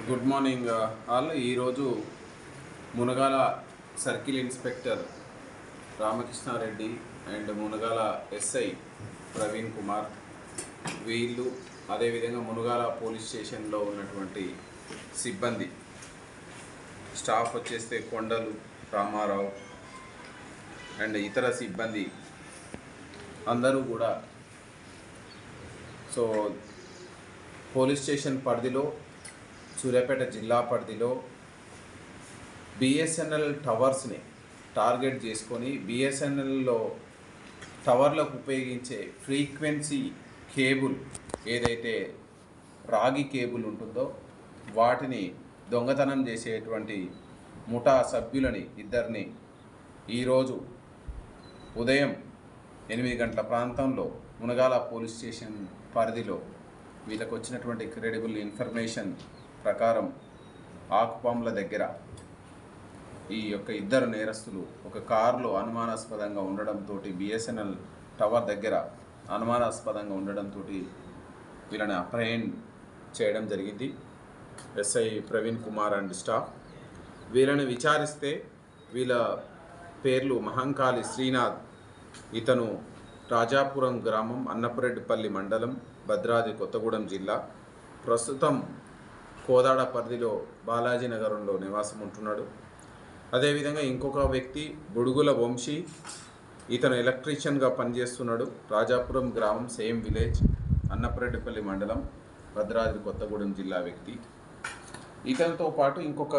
Good morning uh, all. ఈరోజు Munagala circle inspector Ramakrishna Reddy and Munagala SI Praveen Kumar వీళ్ళు అదేవిధంగా Munagala police స్టేషన్లో ఉన్నటువంటి సిబ్బంది స్టాఫ్ వచ్చేస్తే కొండలు రామారావు అండ్ ఇతర సిబ్బంది అందరూ కూడా. సో పోలీస్ స్టేషన్ పరిధిలో సూర్యాపేట జిల్లా పరిధిలో బిఎస్ఎన్ఎల్ టవర్స్ని టార్గెట్ చేసుకొని బిఎస్ఎన్ఎల్లో టవర్లకు ఉపయోగించే ఫ్రీక్వెన్సీ కేబుల్ ఏదైతే రాగి కేబుల్ ఉంటుందో వాటిని దొంగతనం చేసేటువంటి ముఠా సభ్యులని ఇద్దరిని ఈరోజు ఉదయం ఎనిమిది గంటల ప్రాంతంలో మునగాల పోలీస్ స్టేషన్ పరిధిలో వీళ్ళకు వచ్చినటువంటి క్రెడిబుల్ ఇన్ఫర్మేషన్ ప్రకారం ఆకుపాముల దగ్గర ఈ యొక్క ఇద్దరు నేరస్తులు ఒక కారులో అనుమానాస్పదంగా ఉండడంతో బిఎస్ఎన్ఎల్ టవర్ దగ్గర అనుమానాస్పదంగా ఉండడంతో వీళ్ళని అప్రహెండ్ చేయడం జరిగింది. SI Praveen Kumar and staff. వీళ్ళని విచారిస్తే వీళ్ళ పేర్లు మహంకాళి శ్రీనాథ్ ఇతను రాజాపురం గ్రామం అన్నపరెడ్డిపల్లి మండలం భద్రాద్రి కొత్తగూడెం జిల్లా. ప్రస్తుతం కోదాడ పరిధిలో బాలాజీ నగరంలో నివాసం ఉంటున్నాడు అదేవిధంగా ఇంకొక వ్యక్తి బుడుగుల వంశీ ఇతను ఎలక్ట్రీషియన్గా పనిచేస్తున్నాడు. రాజాపురం గ్రామం సేమ్ విలేజ్ అన్నపరెడ్డిపల్లి మండలం భద్రాద్రి కొత్తగూడెం జిల్లా వ్యక్తి. ఇతనితో పాటు ఇంకొక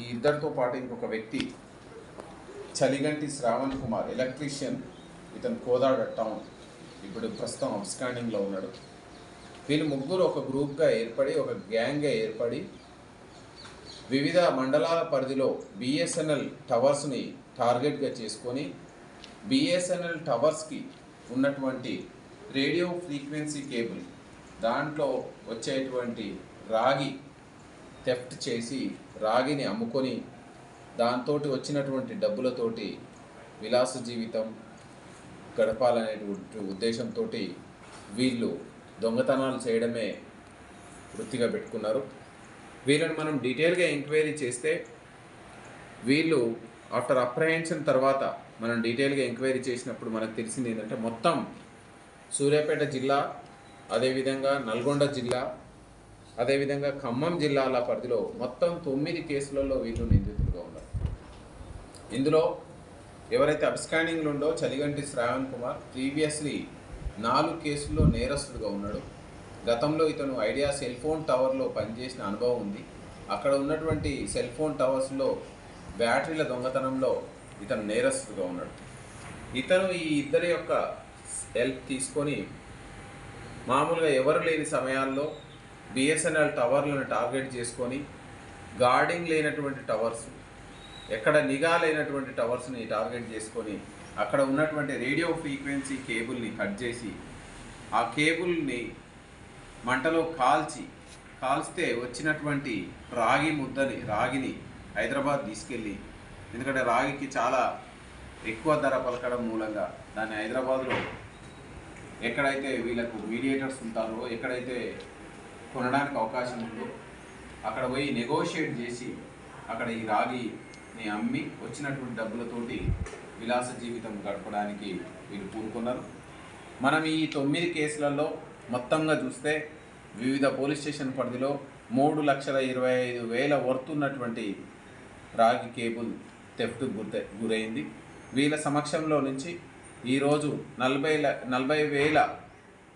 ఈ ఇద్దరితో పాటు ఇంకొక వ్యక్తి చలిగంటి శ్రావణ్ కుమార్ ఎలక్ట్రీషియన్ ఇతను కోదాడ టౌన్. ఇప్పుడు ప్రస్తుతం అబ్స్కాండింగ్లో ఉన్నాడు. వీళ్ళు ముగ్గురు ఒక గ్రూప్గా ఏర్పడి ఒక గ్యాంగ్గా ఏర్పడి వివిధ మండలాల పరిధిలో బిఎస్ఎన్ఎల్ టవర్స్ని టార్గెట్గా చేసుకొని బిఎస్ఎన్ఎల్ టవర్స్కి ఉన్నటువంటి రేడియో ఫ్రీక్వెన్సీ కేబుల్ దాంట్లో వచ్చేటువంటి రాగి థెఫ్ట్ చేసి రాగిని అమ్ముకొని దాంతో వచ్చినటువంటి డబ్బులతోటి విలాస జీవితం గడపాలనేటువంటి ఉద్దేశంతో వీళ్ళు దొంగతనాలు చేయడమే వృత్తిగా పెట్టుకున్నారు. వీళ్ళని మనం డీటెయిల్గా ఎంక్వైరీ చేస్తే వీళ్ళు ఆఫ్టర్ అప్రహెన్షన్ తర్వాత మనం డీటెయిల్గా ఎంక్వైరీ చేసినప్పుడు మనకు తెలిసింది ఏంటంటే మొత్తం సూర్యాపేట జిల్లా అదేవిధంగా నల్గొండ జిల్లా అదేవిధంగా ఖమ్మం జిల్లాల పరిధిలో మొత్తం తొమ్మిది కేసులలో వీళ్ళు నిందితులుగా ఉన్నారు. ఇందులో ఎవరైతే అబ్స్కాండింగ్లో ఉండో చలిగంటి శ్రావణ్ కుమార్ ప్రీవియస్లీ నాలుగు కేసుల్లో నేరస్తుడుగా ఉన్నాడు. గతంలో ఇతను ఐడియా సెల్ ఫోన్ టవర్లో పనిచేసిన అనుభవం ఉంది. అక్కడ ఉన్నటువంటి సెల్ ఫోన్ టవర్స్లో బ్యాటరీల దొంగతనంలో ఇతను నేరస్తుడుగా ఉన్నాడు. ఇతను ఈ ఇద్దరి యొక్క హెల్ప్ తీసుకొని మామూలుగా ఎవరు లేని సమయాల్లో బిఎస్ఎన్ఎల్ టవర్లను టార్గెట్ చేసుకొని గార్డింగ్ లేనటువంటి టవర్స్ ఎక్కడ నిఘా లేనటువంటి టవర్స్ని టార్గెట్ చేసుకొని అక్కడ ఉన్నటువంటి రేడియో ఫ్రీక్వెన్సీ కేబుల్ని కట్ చేసి ఆ కేబుల్ని మంటలో కాల్చి కాల్స్తే వచ్చినటువంటి రాగి ముద్దని రాగిని హైదరాబాద్ తీసుకెళ్ళి ఎందుకంటే రాగికి చాలా ఎక్కువ ధర పలకడం మూలంగా దాన్ని హైదరాబాద్లో ఎక్కడైతే వీళ్ళకు మీడియేటర్స్ ఉంటారో ఎక్కడైతే కొనడానికి అవకాశం ఉందో అక్కడ పోయి నెగోషియేట్ చేసి అక్కడ ఈ రాగి ని అమ్మి వచ్చినటువంటి డబ్బులతోటి విలాస జీవితం గడపడానికి వీళ్ళు పూనుకున్నారు. మనం ఈ తొమ్మిది కేసులలో మొత్తంగా చూస్తే వివిధ పోలీస్ స్టేషన్ పరిధిలో మూడు లక్షల ఇరవై ఐదు వేల వర్తున్నటువంటి రాగి కేబుల్ థెఫ్ట్ గుర్త గురైంది. వీళ్ళ సమక్షంలో నుంచి ఈరోజు నలభై నలభై వేల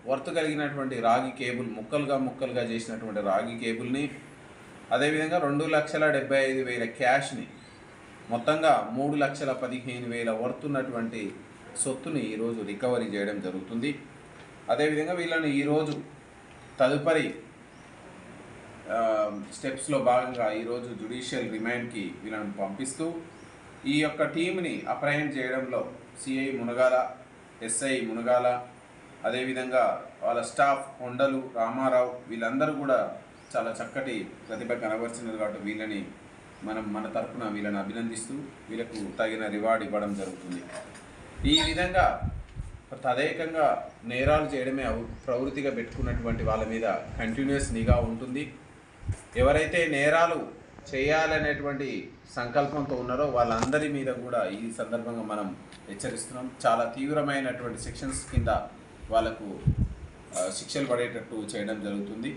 వర్త్ కలిగినటువంటి రాగి కేబుల్ ముక్కలుగా ముక్కలుగా చేసినటువంటి రాగి కేబుల్ని అదేవిధంగా రెండు లక్షల డెబ్బై ఐదు వేల క్యాష్ని మొత్తంగా మూడు లక్షల పదిహేను వేల వర్తున్నటువంటి సొత్తుని ఈరోజు రికవరీ చేయడం జరుగుతుంది. అదేవిధంగా వీళ్ళని ఈరోజు తదుపరి స్టెప్స్లో భాగంగా ఈరోజు జుడిషియల్ రిమాండ్కి వీళ్ళని పంపిస్తూ ఈ యొక్క టీంని అప్రహెండ్ చేయడంలో సిఐ మునగాల ఎస్ఐ మునగాల అదేవిధంగా వాళ్ళ స్టాఫ్ కొండలు రామారావు వీళ్ళందరూ కూడా చాలా చక్కటి ప్రతిభ కనబరిచినారు కాబట్టి వీళ్ళని మనం మన తరపున వీళ్ళని అభినందిస్తూ వీళ్ళకు తగిన రివార్డ్ ఇవ్వడం జరుగుతుంది. ఈ విధంగా తదేకంగా నేరాలు చేయడమే ప్రవృత్తిగా పెట్టుకున్నటువంటి వాళ్ళ మీద కంటిన్యూస్ నిఘా ఉంటుంది. ఎవరైతే నేరాలు చేయాలనేటువంటి సంకల్పంతో ఉన్నారో వాళ్ళందరి మీద కూడా ఈ సందర్భంగా మనం హెచ్చరిస్తున్నాం. చాలా తీవ్రమైనటువంటి సెక్షన్స్ కింద వాళ్ళకు శిక్షలు పడేటట్టు చేయడం జరుగుతుంది.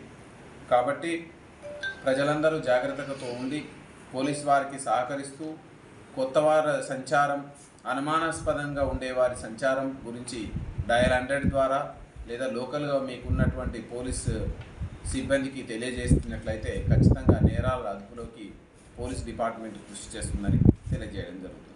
కాబట్టి ప్రజలందరూ జాగ్రత్తతో ఉండి పోలీస్ వారికి సహకరిస్తూ కొత్త వారి సంచారం అనుమానాస్పదంగా ఉండే వారి సంచారం గురించి డయల్ హండ్రెడ్ ద్వారా లేదా లోకల్గా మీకున్నటువంటి పోలీస్ సిబ్బందికి తెలియజేస్తున్నట్లయితే ఖచ్చితంగా నేరాల అదుపులోకి పోలీస్ డిపార్ట్మెంట్ కృషి చేస్తుందని తెలియజేయడం జరుగుతుంది.